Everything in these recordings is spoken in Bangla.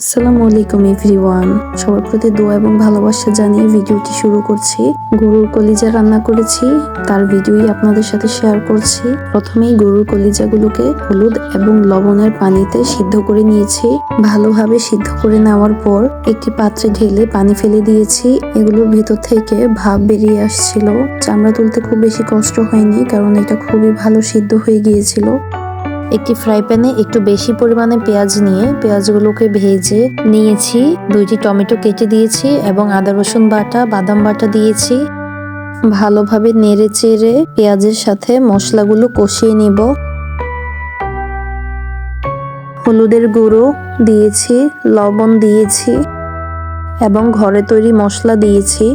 আসসালামু আলাইকুম এভরিওয়ান। সবার প্রতি দোয়া এবং ভালোবাসা জানিয়ে ভিডিওটি শুরু করছি। গরুর কলিজা রান্না করেছি, তার ভিডিওই আপনাদের সাথে শেয়ার করছি। প্রথমেই গরুর কলিজাগুলোকে হলুদ এবং লবণের পানিতে সিদ্ধ করে নিয়েছি। ভালোভাবে সিদ্ধ করে নেওয়ার পর একটি পাত্রে ঢেলে পানি ফেলে দিয়েছি। এগুলোর ভিতর থেকে ভাব বেরিয়ে আসছিল। চামড়া তুলতে খুব বেশি কষ্ট হয়নি, কারণ এটা খুবই ভালো সিদ্ধ হয়ে গিয়েছিল। একটি ফ্রাই প্যানে একটু বেশি পরিমাণে পেঁয়াজ নিয়ে পেঁয়াজগুলোকে ভেজে নিয়েছি। দুইটি টমেটো কেটে দিয়েছি এবং আদা, রসুন বাটা, বাদাম বাটা দিয়েছি। ভালোভাবে নেড়ে চেড়ে পেঁয়াজের সাথে মশলাগুলো কষিয়ে নিব। হলুদের গুঁড়ো দিয়েছি, লবণ দিয়েছি এবং ঘরে তৈরি মশলা দিয়েছি।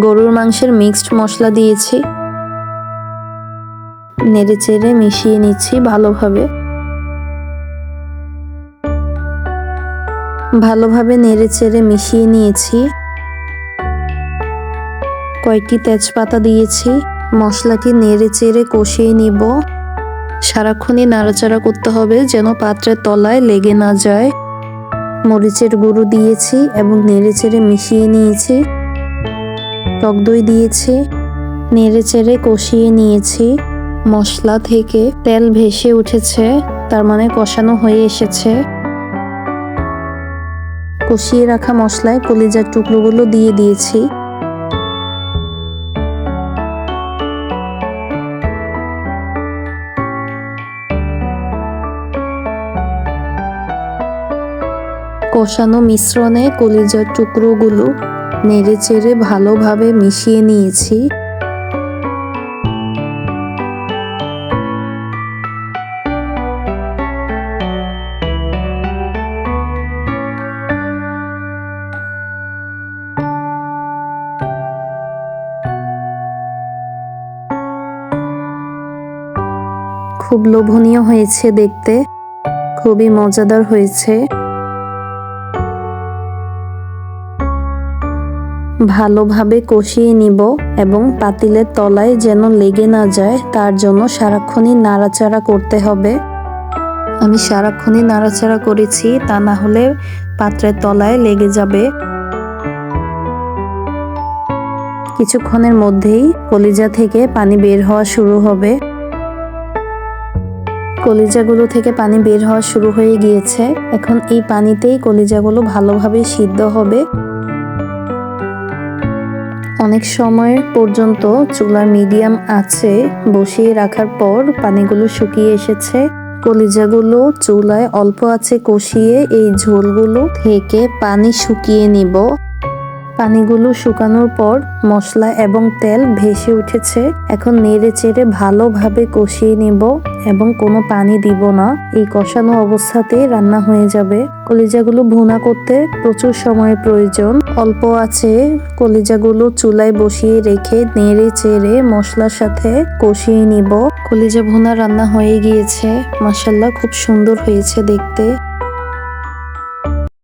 গরুর মাংসের মিক্সড মশলা দিয়েছি। নেড়ে চেড়ে মিশিয়ে নিচ্ছি ভালোভাবে। ভালোভাবে নেড়ে চেড়ে মিশিয়ে নিয়েছি। কয়েকটি তেজপাতা দিয়েছি। মশলাটি নেড়ে চেড়ে কষিয়ে নিব। সারাক্ষণই নাড়াচাড়া করতে হবে যেন পাত্রের তলায় লেগে না যায়। মরিচের গুঁড়ো দিয়েছি এবং নেড়ে চেড়ে মিশিয়ে নিয়েছি। টক দই দিয়েছি। নেড়ে চেড়ে কষিয়ে নিয়েছি। মশলা থেকে তেল ভেসে উঠেছে, তার মানে কষানো হয়ে এসেছে। কষিয়ে রাখা মশলায় কলিজার টুকরোগুলো দিয়ে দিয়েছি। কষানো মিশ্রণে কলিজার টুকরোগুলো নেড়ে চেড়ে ভালোভাবে মিশিয়ে নিয়েছি। খুব লোভনীয় হয়েছে দেখতে। খুবই মজাদার হয়েছে। ভালোভাবে কষিয়ে নিব এবং পাতিলের তলায় যেন লেগে না যায়, তার জন্য সারাক্ষণই নাড়াচাড়া করতে হবে। আমি সারাক্ষণই নাড়াচাড়া করেছি, তা না হলে পাত্রের তলায় লেগে যাবে। কিছুক্ষণের মধ্যেই কলিজা থেকে পানি বের হওয়া শুরু হবে। কলিজাগুলো থেকে পানি বের হওয়া শুরু হয়ে গিয়েছে। এখন এই পানিতেই কলিজাগুলো ভালোভাবে সিদ্ধ হবে। অনেক সময় পর্যন্ত চুলার মিডিয়াম আছে, বসিয়ে রাখার পর পানিগুলো শুকিয়ে এসেছে। কলিজাগুলো চুলায় অল্প আছে কষিয়ে এই ঝোলগুলো থেকে পানি শুকিয়ে নিব। পানিগুলো শুকানোর পর মশলা এবং তেল ভেসে উঠেছে। এখন নেড়ে চেড়ে ভালোভাবে কষিয়ে নিব এবং কোনো পানি দিব না। এই কষানো অবস্থাতেই রান্না হয়ে যাবে। কলিজাগুলো ভুনা করতে প্রচুর সময়ের প্রয়োজন। অল্প আছে। কলিজাগুলো চুলায় বসিয়ে রেখে নেড়ে চেড়ে মশলার সাথে কষিয়ে নিব। কলিজা ভুনা রান্না হয়ে গিয়েছে। মাসাল্লাহ খুব সুন্দর হয়েছে দেখতে।